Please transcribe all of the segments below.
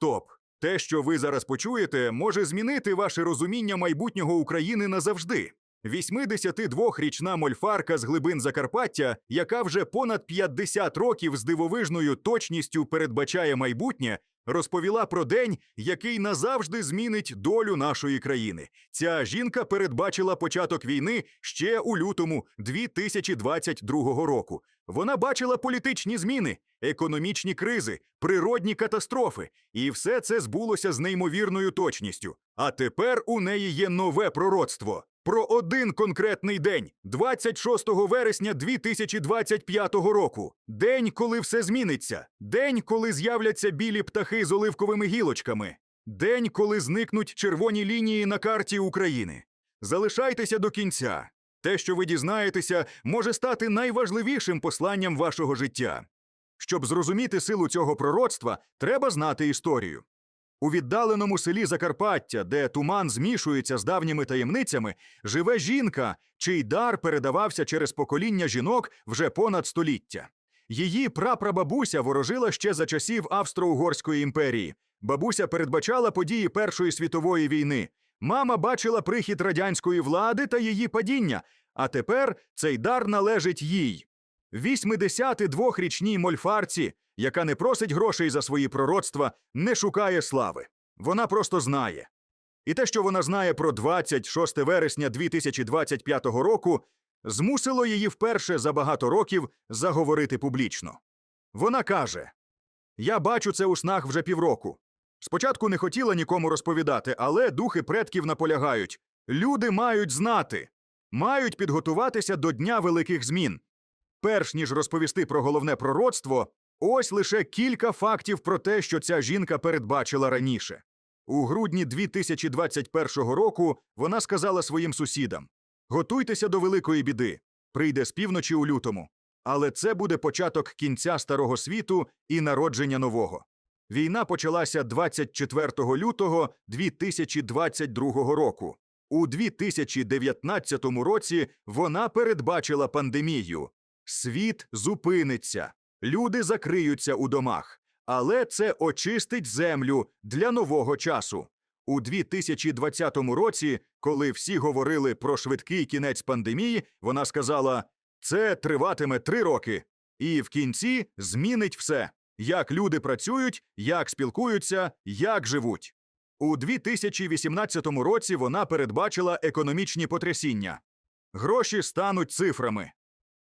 Стоп! Те, що ви зараз почуєте, може змінити ваше розуміння майбутнього України назавжди. 82-річна мольфарка з глибин Закарпаття, яка вже понад 50 років з дивовижною точністю передбачає майбутнє, розповіла про день, який назавжди змінить долю нашої країни. Ця жінка передбачила початок війни ще у лютому 2022 року. Вона бачила політичні зміни, економічні кризи, природні катастрофи, і все це збулося з неймовірною точністю. А тепер у неї є нове пророцтво. Про один конкретний день, 26 вересня 2025 року. День, коли все зміниться. День, коли з'являться білі птахи з оливковими гілочками. День, коли зникнуть червоні лінії на карті України. Залишайтеся до кінця. Те, що ви дізнаєтеся, може стати найважливішим посланням вашого життя. Щоб зрозуміти силу цього пророцтва, треба знати історію. У віддаленому селі Закарпаття, де туман змішується з давніми таємницями, живе жінка, чий дар передавався через покоління жінок вже понад століття. Її прапрабабуся ворожила ще за часів Австро-Угорської імперії. Бабуся передбачала події Першої світової війни. Мама бачила прихід радянської влади та її падіння, а тепер цей дар належить їй. 82-річній мольфарці, яка не просить грошей за свої пророцтва, не шукає слави. Вона просто знає. І те, що вона знає про 26 вересня 2025 року, змусило її вперше за багато років заговорити публічно. Вона каже: Я бачу це у снах вже півроку. Спочатку не хотіла нікому розповідати, але духи предків наполягають. Люди мають знати, мають підготуватися до дня великих змін. Перш ніж розповісти про головне пророцтво, ось лише кілька фактів про те, що ця жінка передбачила раніше. У грудні 2021 року вона сказала своїм сусідам: готуйтеся до великої біди, прийде з півночі у лютому. Але це буде початок кінця старого світу і народження нового. Війна почалася 24 лютого 2022 року. У 2019 році вона передбачила пандемію. Світ зупиниться, люди закриються у домах, але це очистить землю для нового часу. У 2020 році, коли всі говорили про швидкий кінець пандемії, вона сказала: це триватиме три роки, і в кінці змінить все: як люди працюють, як спілкуються, як живуть. У 2018 році вона передбачила економічні потрясіння. Гроші стануть цифрами.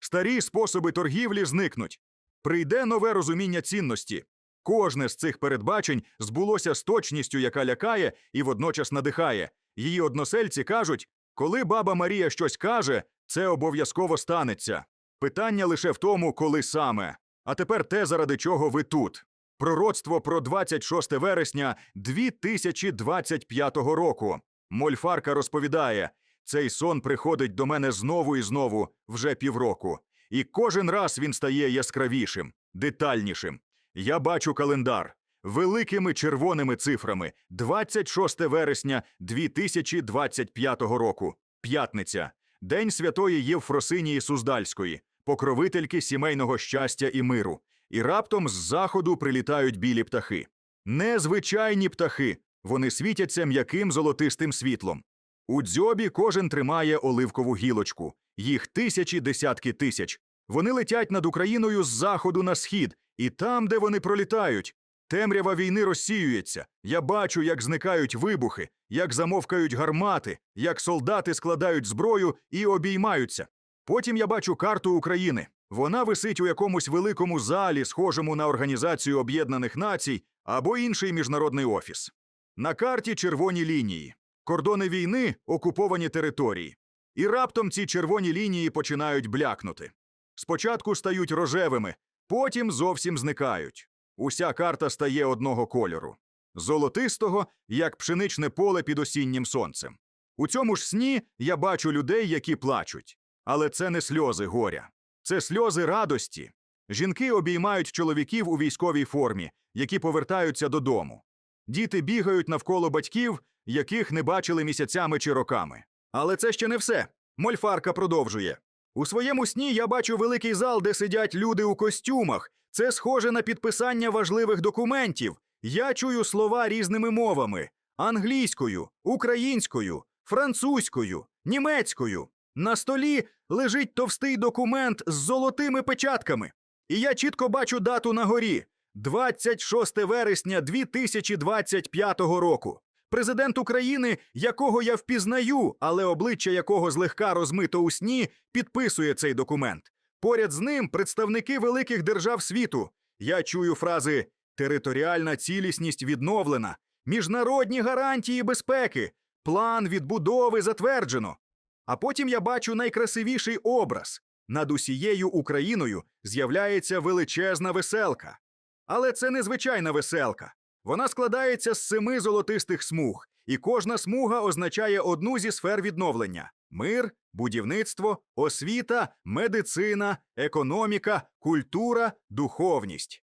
Старі способи торгівлі зникнуть. Прийде нове розуміння цінності. Кожне з цих передбачень збулося з точністю, яка лякає і водночас надихає. Її односельці кажуть, коли баба Марія щось каже, це обов'язково станеться. Питання лише в тому, коли саме. А тепер те, заради чого ви тут. Пророцтво про 26 вересня 2025 року. Мольфарка розповідає, цей сон приходить до мене знову і знову вже півроку. І кожен раз він стає яскравішим, детальнішим. Я бачу календар великими червоними цифрами 26 вересня 2025 року. П'ятниця. День святої Євфросинії Суздальської, покровительки сімейного щастя і миру. І раптом з заходу прилітають білі птахи. Незвичайні птахи. Вони світяться м'яким золотистим світлом. У дзьобі кожен тримає оливкову гілочку. Їх тисячі десятки тисяч. Вони летять над Україною з заходу на схід, і там, де вони пролітають, темрява війни розсіюється. Я бачу, як зникають вибухи, як замовкають гармати, як солдати складають зброю і обіймаються. Потім я бачу карту України. Вона висить у якомусь великому залі, схожому на Організацію Об'єднаних Націй або інший міжнародний офіс. На карті червоні лінії, кордони війни, окуповані території. І раптом ці червоні лінії починають блякнути. Спочатку стають рожевими, потім зовсім зникають. Уся карта стає одного кольору золотистого, як пшеничне поле під осіннім сонцем. У цьому ж сні я бачу людей, які плачуть. Але це не сльози горя, це сльози радості. Жінки обіймають чоловіків у військовій формі, які повертаються додому. Діти бігають навколо батьків, яких не бачили місяцями чи роками. Але це ще не все. Мольфарка продовжує. У своєму сні я бачу великий зал, де сидять люди у костюмах. Це схоже на підписання важливих документів. Я чую слова різними мовами: англійською, українською, французькою, німецькою. На столі лежить товстий документ з золотими печатками. І я чітко бачу дату на горі 26 вересня 2025 року. Президент України, якого я впізнаю, але обличчя якого злегка розмито у сні, підписує цей документ. Поряд з ним представники великих держав світу. Я чую фрази територіальна цілісність відновлена, міжнародні гарантії безпеки, план відбудови затверджено. А потім я бачу найкрасивіший образ. Над усією Україною з'являється величезна веселка. Але це не звичайна веселка. Вона складається з семи золотистих смуг, і кожна смуга означає одну зі сфер відновлення: мир, будівництво, освіта, медицина, економіка, культура, духовність.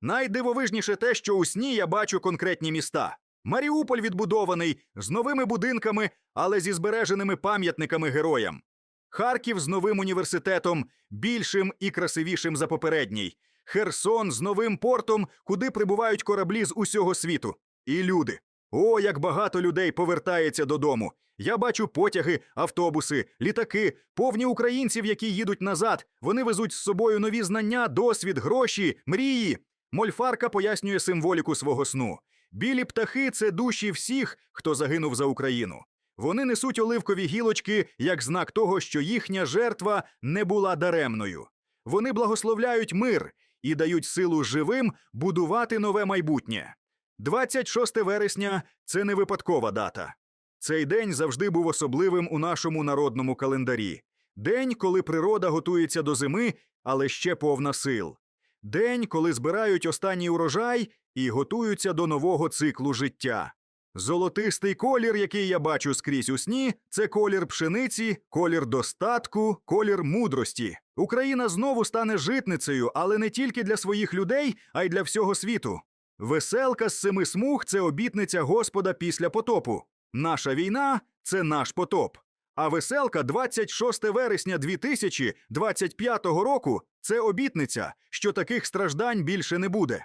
Найдивовижніше те, що у сні я бачу конкретні міста. Маріуполь відбудований з новими будинками, але зі збереженими пам'ятниками героям. Харків з новим університетом, більшим і красивішим за попередній. Херсон з новим портом, куди прибувають кораблі з усього світу. І люди. О, як багато людей повертається додому. Я бачу потяги, автобуси, літаки, повні українців, які їдуть назад. Вони везуть з собою нові знання, досвід, гроші, мрії. Мольфарка пояснює символіку свого сну. Білі птахи це душі всіх, хто загинув за Україну. Вони несуть оливкові гілочки як знак того, що їхня жертва не була даремною. Вони благословляють мир і дають силу живим будувати нове майбутнє. 26 вересня це не випадкова дата. Цей день завжди був особливим у нашому народному календарі. День, коли природа готується до зими, але ще повна сил. День, коли збирають останній урожай і готуються до нового циклу життя. Золотистий колір, який я бачу скрізь у сні, це колір пшениці, колір достатку, колір мудрості. Україна знову стане житницею, але не тільки для своїх людей, а й для всього світу. Веселка з семи смуг це обітниця Господа після потопу. Наша війна це наш потоп. А веселка 26 вересня 2025 року це обітниця, що таких страждань більше не буде.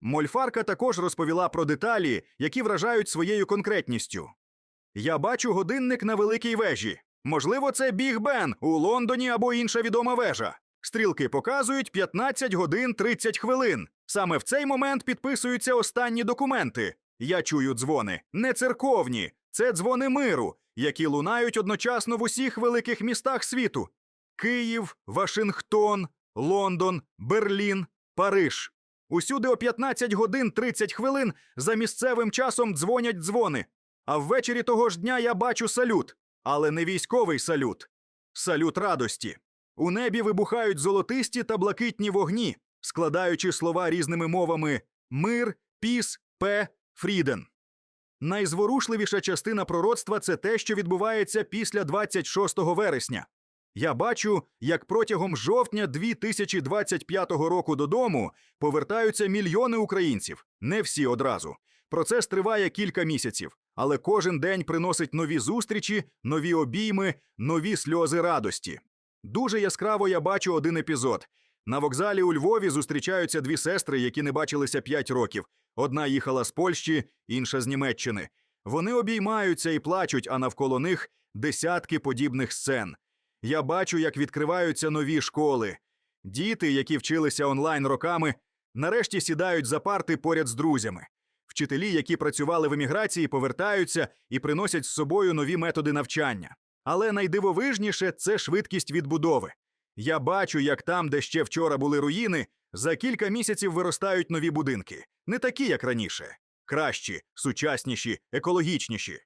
Мольфарка також розповіла про деталі, які вражають своєю конкретністю. Я бачу годинник на великій вежі. Можливо, це Біг Бен у Лондоні або інша відома вежа. Стрілки показують 15 годин 30 хвилин. Саме в цей момент підписуються останні документи. Я чую дзвони, не церковні, це дзвони миру, які лунають одночасно в усіх великих містах світу: Київ, Вашингтон, Лондон, Берлін, Париж. Усюди о 15 годин 30 хвилин за місцевим часом дзвонять дзвони. А ввечері того ж дня я бачу салют, але не військовий салют. Салют радості. У небі вибухають золотисті та блакитні вогні, складаючи слова різними мовами мир, піс, пе, фріден. Найзворушливіша частина пророцтва це те, що відбувається після 26 вересня. Я бачу, як протягом жовтня 2025 року додому повертаються мільйони українців, не всі одразу. Процес триває кілька місяців, але кожен день приносить нові зустрічі, нові обійми, нові сльози радості. Дуже яскраво я бачу один епізод. На вокзалі у Львові зустрічаються дві сестри, які не бачилися 5 років. Одна їхала з Польщі, інша з Німеччини. Вони обіймаються і плачуть, а навколо них десятки подібних сцен. Я бачу, як відкриваються нові школи. Діти, які вчилися онлайн роками, нарешті сідають за парти поряд з друзями. Вчителі, які працювали в еміграції, повертаються і приносять з собою нові методи навчання. Але найдивовижніше це швидкість відбудови. Я бачу, як там, де ще вчора були руїни, за кілька місяців виростають нові будинки, не такі, як раніше, кращі, сучасніші, екологічніші.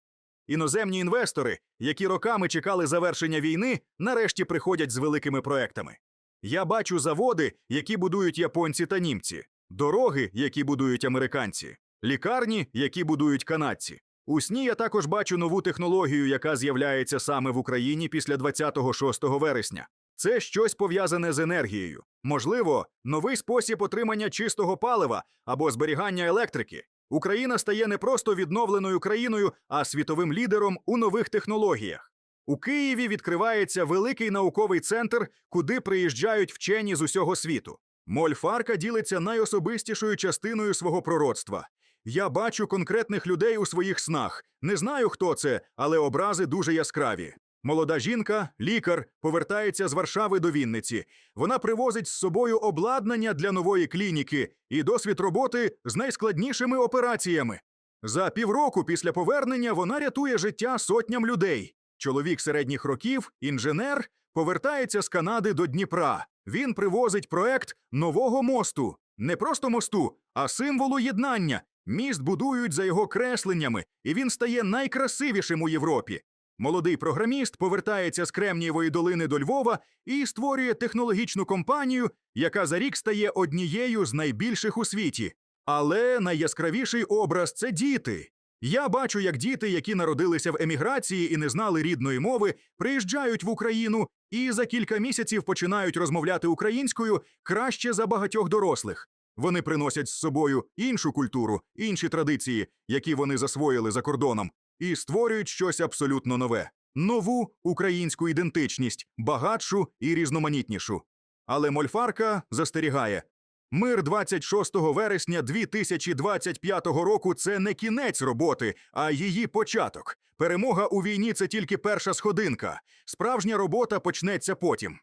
Іноземні інвестори, які роками чекали завершення війни, нарешті приходять з великими проектами. Я бачу заводи, які будують японці та німці, дороги, які будують американці, лікарні, які будують канадці. У сні я також бачу нову технологію, яка з'являється саме в Україні після 26 вересня. Це щось пов'язане з енергією. Можливо, новий спосіб отримання чистого палива або зберігання електрики. Україна стає не просто відновленою країною, а світовим лідером у нових технологіях. У Києві відкривається великий науковий центр, куди приїжджають вчені з усього світу. Мольфарка ділиться найособистішою частиною свого пророцтва. Я бачу конкретних людей у своїх снах. Не знаю, хто це, але образи дуже яскраві. Молода жінка, лікар, повертається з Варшави до Вінниці. Вона привозить з собою обладнання для нової клініки і досвід роботи з найскладнішими операціями. За півроку після повернення вона рятує життя сотням людей. Чоловік середніх років, інженер, повертається з Канади до Дніпра. Він привозить проект нового мосту. Не просто мосту, а символу єднання. Міст будують за його кресленнями, і він стає найкрасивішим у Європі. Молодий програміст повертається з Кремнієвої долини до Львова і створює технологічну компанію, яка за рік стає однією з найбільших у світі. Але найяскравіший образ це діти. Я бачу, як діти, які народилися в еміграції і не знали рідної мови, приїжджають в Україну і за кілька місяців починають розмовляти українською краще за багатьох дорослих. Вони приносять з собою іншу культуру, інші традиції, які вони засвоїли за кордоном, і створюють щось абсолютно нове нову українську ідентичність, багатшу і різноманітнішу. Але Мольфарка застерігає. Мир 26 вересня 2025 року це не кінець роботи, а її початок. Перемога у війні це тільки перша сходинка. Справжня робота почнеться потім.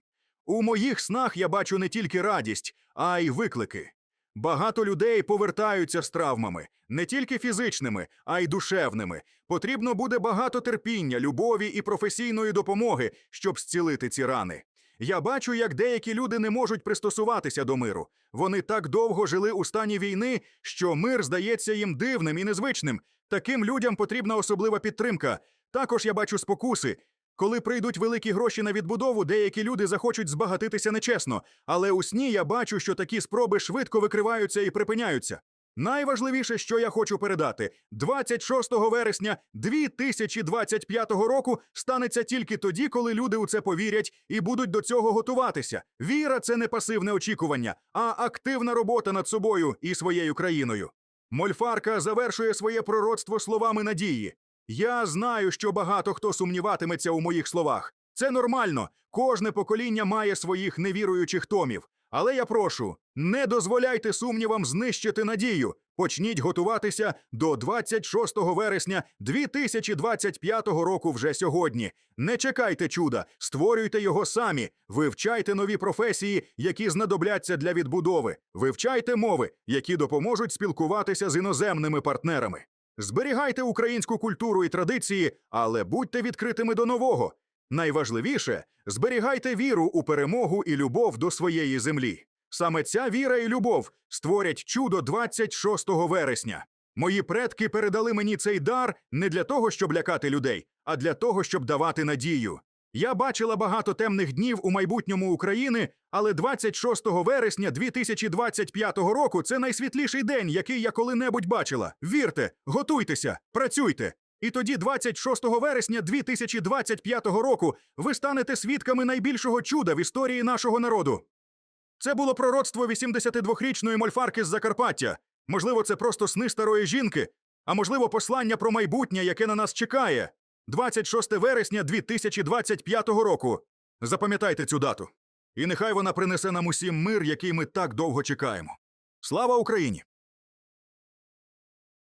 У моїх снах я бачу не тільки радість, а й виклики. Багато людей повертаються з травмами, не тільки фізичними, а й душевними. Потрібно буде багато терпіння, любові і професійної допомоги, щоб зцілити ці рани. Я бачу, як деякі люди не можуть пристосуватися до миру. Вони так довго жили у стані війни, що мир здається їм дивним і незвичним. Таким людям потрібна особлива підтримка. Також я бачу спокуси. Коли прийдуть великі гроші на відбудову, деякі люди захочуть збагатитися нечесно, але у сні я бачу, що такі спроби швидко викриваються і припиняються. Найважливіше, що я хочу передати, 26 вересня 2025 року станеться тільки тоді, коли люди у це повірять і будуть до цього готуватися. Віра це не пасивне очікування, а активна робота над собою і своєю країною. Мольфарка завершує своє пророцтво словами надії. Я знаю, що багато хто сумніватиметься у моїх словах. Це нормально. Кожне покоління має своїх невіруючих томів. Але я прошу, не дозволяйте сумнівам знищити надію. Почніть готуватися до 26 вересня 2025 року вже сьогодні. Не чекайте чуда, створюйте його самі, вивчайте нові професії, які знадобляться для відбудови, вивчайте мови, які допоможуть спілкуватися з іноземними партнерами. Зберігайте українську культуру і традиції, але будьте відкритими до нового. Найважливіше зберігайте віру у перемогу і любов до своєї землі. Саме ця віра і любов створять чудо 26 вересня. Мої предки передали мені цей дар не для того, щоб лякати людей, а для того, щоб давати надію. Я бачила багато темних днів у майбутньому України, але 26 вересня 2025 року це найсвітліший день, який я коли-небудь бачила. Вірте, готуйтеся, працюйте. І тоді, 26 вересня 2025 року, ви станете свідками найбільшого чуда в історії нашого народу. Це було пророцтво 82-річної мольфарки з Закарпаття. Можливо, це просто сни старої жінки, а можливо, послання про майбутнє, яке на нас чекає. 26 вересня 2025 року. Запам'ятайте цю дату. І нехай вона принесе нам усім мир, який ми так довго чекаємо. Слава Україні!